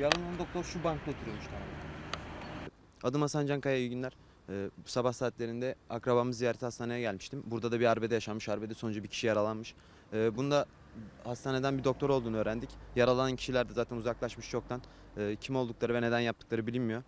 Yaralanan doktor şu bankta oturuyormuş tamam. Adım Hasan Cankaya iyi günler. Ee, sabah saatlerinde akrabamız ziyarete hastaneye gelmiştim. Burada da bir arbede yaşanmış. Arbede sonucu bir kişi yaralanmış. Ee, bunda hastaneden bir doktor olduğunu öğrendik. Yaralanan kişiler de zaten uzaklaşmış çoktan. Ee, kim oldukları ve neden yaptıkları bilinmiyor.